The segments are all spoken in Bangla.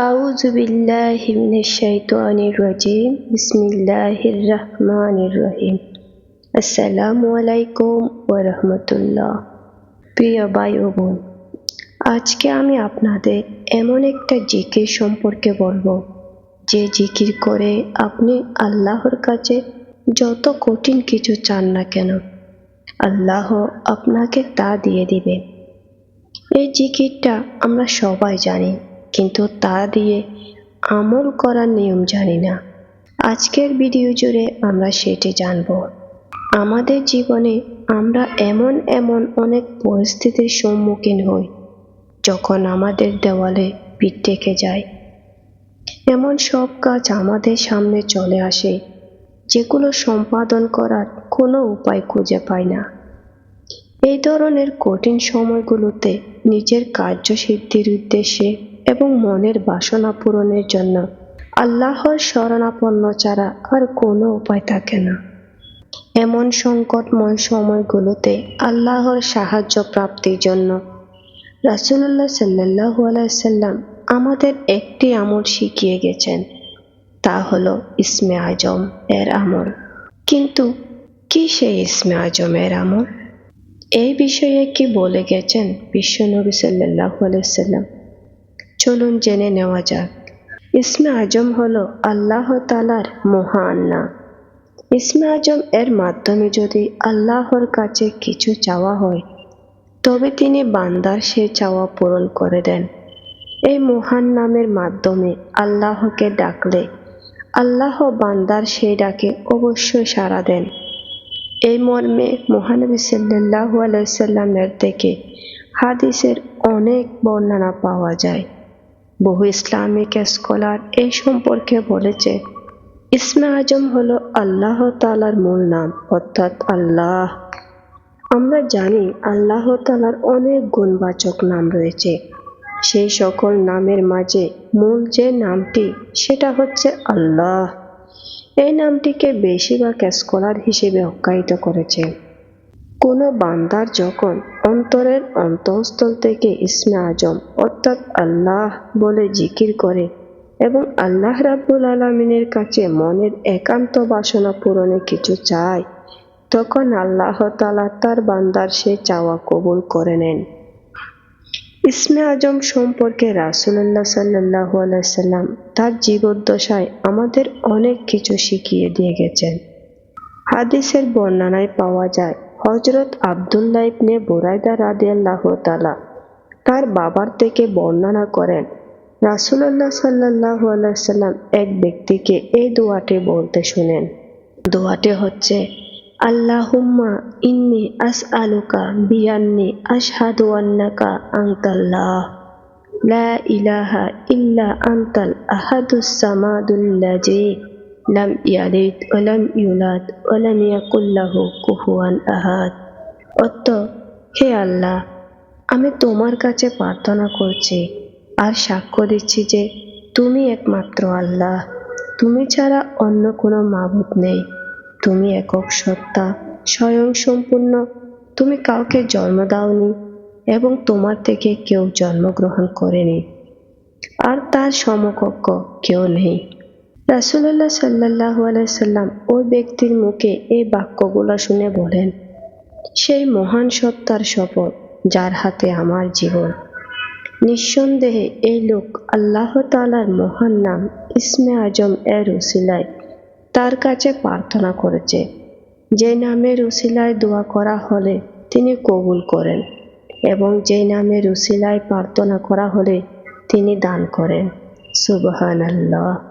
أعوذ بالله من الشيطان الرجيم بسم الله الرحمن الرحيم আসসালামু আলাইকুম ওয়া রাহমাতুল্লাহ প্রিয় ভাই ও বোন আজকে আমি আপনাদের এমন একটা জিকির সম্পর্কে বলবো যে জিকির করে আপনি আল্লাহর কাছে যত কঠিন কিছু চান না কেন আল্লাহ আপনাকে তা দিয়ে দিবে এই জিকিরটা আমরা সবাই জানি কিন্তু তা দিয়ে আমল করার নিয়ম জানি না। আজকের ভিডিও জুড়ে আমরা সেটি জানব। আমাদের জীবনে আমরা এমন এমন অনেক পরিস্থিতির সম্মুখীন হই, যখন আমাদের দেওয়ালে পিঠ থেকে যায়। এমন সব কাজ আমাদের সামনে চলে আসে, যেগুলো সম্পাদন করার কোনো উপায় খুঁজে পাই না। এই ধরনের কঠিন সময়গুলোতে নিজের কার্যসিদ্ধির উদ্দেশ্যে এবং মনের বাসনা পূরণের জন্য আল্লাহর শরণাপন্ন ছাড়া আর কোনো উপায় থাকে না। এমন সংকটময় সময়গুলোতে আল্লাহর সাহায্য প্রাপ্তির জন্য রাসুল্লাহ সাল্লাহ আলাইসাল্লাম আমাদের একটি আমল শিখিয়ে গেছেন, তা হলো ইসমে আজম এর আমল। কিন্তু কি সেই ইসমে আজম এর আমল? এই বিষয়ে কি বলে গেছেন বিশ্বনবী সাল্লাহ আলাইসাল্লাম চলুন জেনে নেওয়া যাক। ইসমে আজম হল আল্লাহ তালার মহান নাম ইসমে আজম এর মাধ্যমে যদি আল্লাহর কাছে কিছু চাওয়া হয়, তবে তিনি বান্দার সে চাওয়া পূরণ করে দেন। এই মহান নামের মাধ্যমে আল্লাহকে ডাকলে আল্লাহ বান্দার সেই ডাকে অবশ্যই সাড়া দেন। এই মর্মে মহানবী সাল্লাহ আলাইসাল্লামের থেকে হাদিসের অনেক বর্ণনা পাওয়া যায়। বহু ইসলামিক স্কলার এই সম্পর্কে বলেছে, ইসমে আজম হল আল্লাহ তালার মূল নাম, অর্থাৎ আল্লাহ। আমরা জানি আল্লাহ তালার অনেক গুণবাচক নাম রয়েছে। সেই সকল নামের মাঝে মূল যে নামটি, সেটা হচ্ছে আল্লাহ। এই নামটিকে বেশিরভাগ স্কলার হিসেবে আখ্যায়িত করেছে। কোনো বান্দার যখন অন্তরের অন্তঃস্থল থেকে ইসমে আজম, অর্থাৎ আল্লাহ বলে জিকির করে এবং আল্লাহ রাব্বুল আলমিনের কাছে মনের একান্ত বাসনা পূরণে কিছু চায়, তখন আল্লাহ তালা তার বান্দার সে চাওয়া কবুল করে নেন। ইসমে আজম সম্পর্কে রাসুল্লাহ সাল্লাহ আলাইসাল্লাম তার জীবদ্দশায় আমাদের অনেক কিছু শিখিয়ে দিয়ে গেছেন। হাদিসের বর্ণনায় পাওয়া যায় হজরত আবদুল্লাহ ইবনে বুরাইদা রাদিয়াল্লাহ তালা তার বাবার থেকে বর্ণনা করেন রাসুল্লাহ সাল্লাহ আলাইসাল্লাম এক ব্যক্তিকে এই দোয়াটি বলতে শুনেন। দোয়াটি হচ্ছে, আল্লাহুম্মা ইন্নি আস আলুকা বিয়ান্নি আশহাদু আন্নাকা আনতাল্লাহ। লা ইলাহা ইল্লা আনতাল আহাদুস সামাদুল্লাজি লাম ইয়ালিদ ওয়ালাম ইউলাদ ওয়ালাম ইয়াকুল্লাহু কুফুয়ান আহাদ অত হে আল্লাহ, আমি তোমার কাছে প্রার্থনা করছি আর সাক্ষ্য দিচ্ছি যে তুমি একমাত্র আল্লাহ। তুমি ছাড়া অন্য কোনো মাবুদ নেই। তুমি একক সত্তা, স্বয়ং সম্পূর্ণ। তুমি কাউকে জন্ম দাওনি এবং তোমার থেকে কেউ জন্মগ্রহণ করেনি। আর তার সমকক্ষ কেউ নেই। রাসুল্লাহ সাল্লাহ আলাইসাল্লাম ওই ব্যক্তির মুখে এই বাক্যগুলো শুনে বলেন, সেই মহান সত্তার শপথ যার হাতে আমার জীবন। নিঃসন্দেহে এই লোক আল্লাহ তালার মহান নাম ইসমে আজম এর উসিলায় তার কাছে প্রার্থনা করেছে। যে নামের উসিলায় দোয়া করা হলে তিনি কবুল করেন এবং যে নামের উসিলায় প্রার্থনা করা হলে তিনি দান করেন। সুবহান আল্লাহ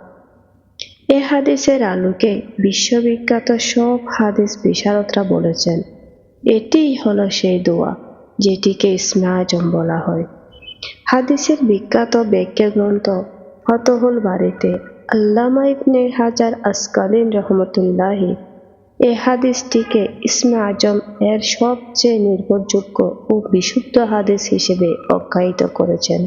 এ হাদিসের আলোকে বিশ্ববিখ্যাত সব হাদিস বিশারদরা বলেছেন এটিই হলো সেই দোয়া যেটিকে ইসমে আজম বলা হয়। হাদিসের বিখ্যাত ব্যাখ্যা গ্রন্থ ফতহুল বাড়িতে আল্লামা ইবনে হাজার আসকালিন রহমতুল্লাহি এ হাদিসটিকে ইসমে আজম এর সবচেয়ে নির্ভরযোগ্য ও বিশুদ্ধ হাদিস হিসেবে আখ্যায়িত করেছেন।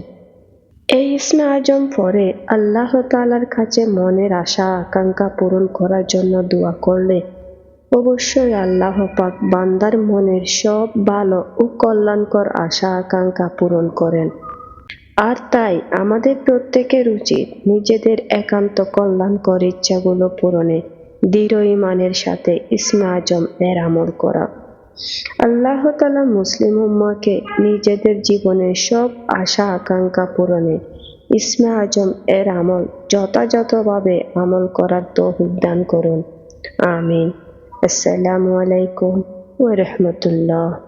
এই ইসমে আজম পরে আল্লাহ তালার কাছে মনের আশা, আকাঙ্ক্ষা পূরণ করার জন্য দোয়া করলে অবশ্যই আল্লাহ পাক বান্দার মনের সব ভালো ও কল্যাণকর আশা, আকাঙ্ক্ষা পূরণ করেন। আর তাই আমাদের প্রত্যেকের উচিত নিজেদের একান্ত কল্যাণকর ইচ্ছাগুলো পূরণে, দৃঢ় ইমানের সাথে ইসমে আজম এর আমল করা। আল্লাহ তালা মুসলিম উম্মাকে নিজেদের জীবনের সব আশা, আকাঙ্ক্ষা পূরণে ইসমে আজম এর আমল যথাযথভাবে আমল করার তৌফিক দান করুন। আমিন। আসসালামু আলাইকুম ওয়া রাহমাতুল্লাহ।